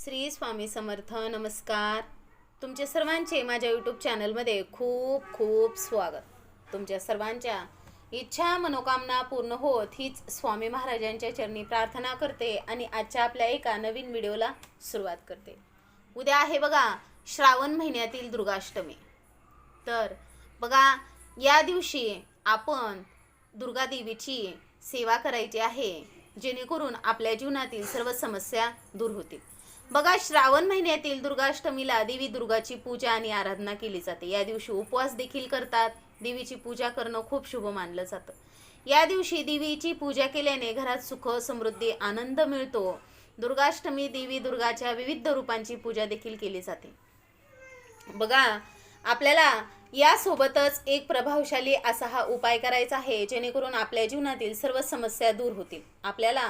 श्री स्वामी समर्थ नमस्कार. तुमच्या सर्वांचे माझ्या यूट्यूब चॅनलमध्ये खूप खूप स्वागत. तुमच्या सर्वांच्या इच्छा मनोकामना पूर्ण होत हीच स्वामी महाराजांच्या चरणी प्रार्थना करते आणि आजच्या आपल्या एका नवीन व्हिडिओला सुरुवात करते. उद्या आहे बघा श्रावण महिन्यातील दुर्गाष्टमी. तर बघा या दिवशी आपण दुर्गादेवीची सेवा करायची आहे जेणेकरून आपल्या जीवनातील सर्व समस्या दूर होतील. बघा श्रावण महिन्यातील दुर्गाष्टमीला देवी दुर्गाची पूजा आणि आराधना केली जाते. या दिवशी उपवास देखील करतात. देवीची पूजा करणं खूप शुभ मानलं जातं. या दिवशी देवीची पूजा केल्याने घरात सुख समृद्धी आनंद मिळतो. दुर्गाष्टमी देवी दुर्गाच्या विविध रूपांची पूजा देखील केली जाते. बघा आपल्याला यासोबतच एक प्रभावशाली असा हा उपाय करायचा आहे जेणेकरून आपल्या जीवनातील सर्व समस्या दूर होतील. आपल्याला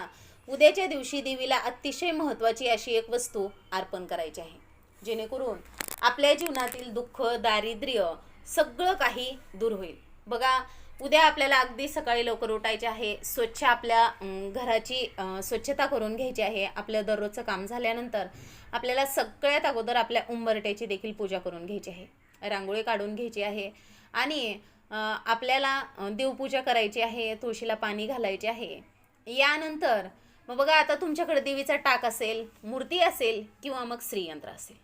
उद्याच्या दिवशी देवीला अतिशय महत्त्वाची अशी एक वस्तू अर्पण करायची आहे. जेणेकरून आपल्या जीवनातील दुःख दारिद्र्य सगळं काही दूर होईल. बघा उद्या आपल्याला अगदी सकाळी लवकर उठायचे आहे. स्वच्छ आपल्या घराची स्वच्छता करून घ्यायची आहे. आपलं दररोजचं काम झाल्यानंतर आपल्याला सगळ्यात अगोदर आपल्या उंबरट्याची देखील पूजा करून घ्यायची आहे. रांगोळी काढून घ्यायची आहे. आणि आपल्याला देवपूजा करायची आहे तुळशीला पाणी घालायचे आहे. यानंतर मग बघा आता तुमच्याकडे देवीचा टाक असेल मूर्ती असेल किंवा मग श्रीयंत्र असेल.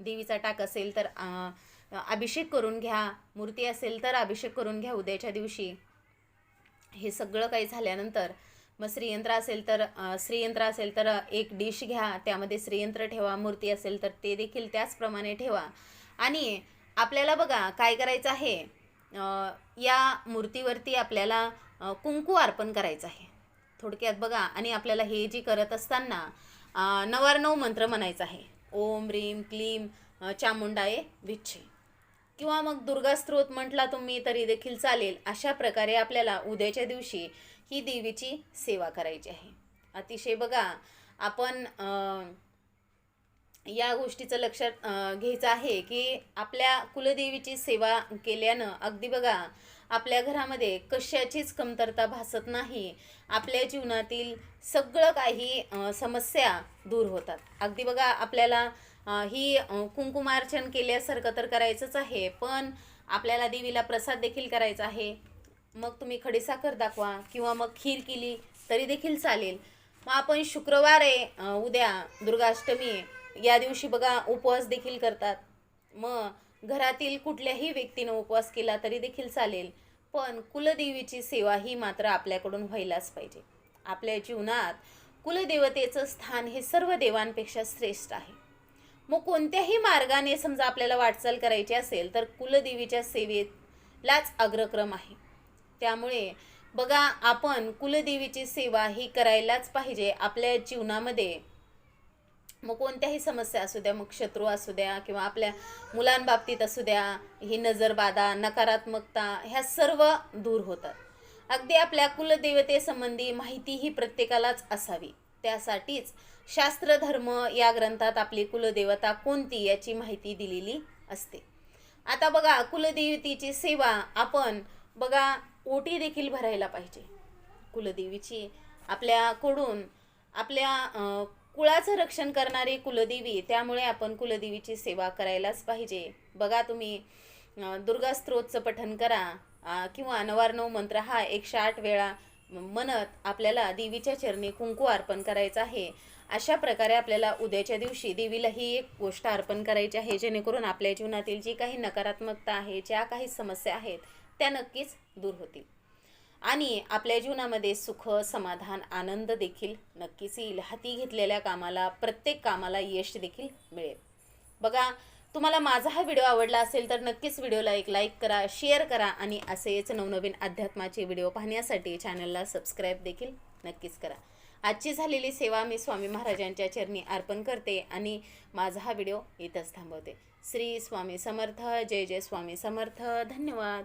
देवीचा टाक असेल तर अभिषेक करून घ्या. मूर्ती असेल तर अभिषेक करून घ्या उद्याच्या दिवशी. हे सगळं काही झाल्यानंतर मग श्रीयंत्र असेल तर श्रीयंत्र असेल तर एक डिश घ्या. त्यामध्ये श्रीयंत्र ठेवा मूर्ती असेल तर ते देखील त्याचप्रमाणे ठेवा. आणि आपल्याला बघा काय करायचं आहे? या मूर्तीवरती आपल्याला कुंकू अर्पण करायचं आहे. थोडक्यात बघा आणि आपल्याला हे जी करत असताना अं, मंत्र म्हणायचा आहे. ओम रीम क्लीम चामुंडाये विच्छे. किंवा मग दुर्गा स्त्रोत म्हटला तुम्ही तरी देखील चालेल अशा प्रकारे आपल्याला उद्याच्या दिवशी ही देवीची सेवा करायची आहे. अतिशय बघा आपण या गोष्टीचं लक्षात घ्यायचं आहे की आपल्या कुलदेवीची सेवा केल्यानं अगदी बघा आपल्या घरामध्ये कशाचीच कमतरता भासत नाही. आपल्या जीवनातील सगळं काही समस्या दूर होतात. अगदी बघा आपल्याला ही कुंकुमार्चन केल्यासारखं तर करायचंच आहे पण आपल्याला देवीला प्रसाद देखील करायचा आहे. मग तुम्ही खडीसाखर दाखवा किंवा मग खीर केली तरी देखील चालेल. मग आपण शुक्रवार आहे उद्या दुर्गाष्टमी. आहे या दिवशी बघा उपवास देखील करतात. मग घरातील कुठल्याही व्यक्तीनं उपवास केला तरी देखील चालेल. पण कुलदेवीची सेवा ही मात्र आपल्याकडून व्हायलाच पाहिजे. आपल्या जीवनात कुलदेवतेचं स्थान हे सर्व देवांपेक्षा श्रेष्ठ आहे. मग कोणत्याही मार्गाने समजा आपल्याला वाटचाल करायची असेल तर कुलदेवीच्या सेवेलाच अग्रक्रम आहे. त्यामुळे बघा आपण कुलदेवीची सेवा ही करायलाच पाहिजे आपल्या जीवनामध्ये. मग कोणत्याही समस्या असू द्या मग शत्रू असू द्या किंवा आपल्या मुलांबाबतीत असू द्या ही नजरबाधा नकारात्मकता ह्या सर्व दूर होतात. अगदी आपल्या कुलदेवतेसंबंधी माहिती ही प्रत्येकालाच असावी. त्यासाठीच शास्त्रधर्म या ग्रंथात आपली कुलदेवता कोणती याची माहिती दिलेली असते. आता बघा कुलदेवतेची सेवा आपण बघा ओटी देखील भरायला पाहिजे. कुलदेवीची आपल्याकडून आपल्या कुळाचं रक्षण करणारी कुलदेवी त्यामुळे आपण कुलदेवीची सेवा करायलाच पाहिजे. बघा तुम्ही दुर्गा स्तोत्रचं पठन करा किंवा नवार्णव मंत्र हा एकशे आठ वेळा म्हणत आपल्याला देवीच्या चरणी कुंकू अर्पण करायचं आहे. अशा प्रकारे आपल्याला उद्याच्या दिवशी देवीला ही एक गोष्ट अर्पण करायची आहे जेणेकरून आपल्या जीवनातील जी काही नकारात्मकता आहे ज्या काही समस्या आहेत त्या नक्कीच दूर होतील. आणि आपल्या जीवनामध्ये सुख समाधान आनंद देखील नक्कीच येईल. हाती घेतलेल्या कामाला प्रत्येक कामाला यश देखील मिळेल. बघा तुम्हाला माझा हा व्हिडिओ आवडला असेल तर नक्कीच व्हिडिओला एक लाईक करा शेअर करा आणि असेच नवनवीन अध्यात्माचे व्हिडिओ पाहण्यासाठी चॅनलला सबस्क्राईब देखील नक्कीच करा. आजची झालेली सेवा मी स्वामी महाराजांच्या चरणी अर्पण करते आणि माझा हा व्हिडिओ इथंच थांबवते. श्री स्वामी समर्थ जय जय स्वामी समर्थ. धन्यवाद.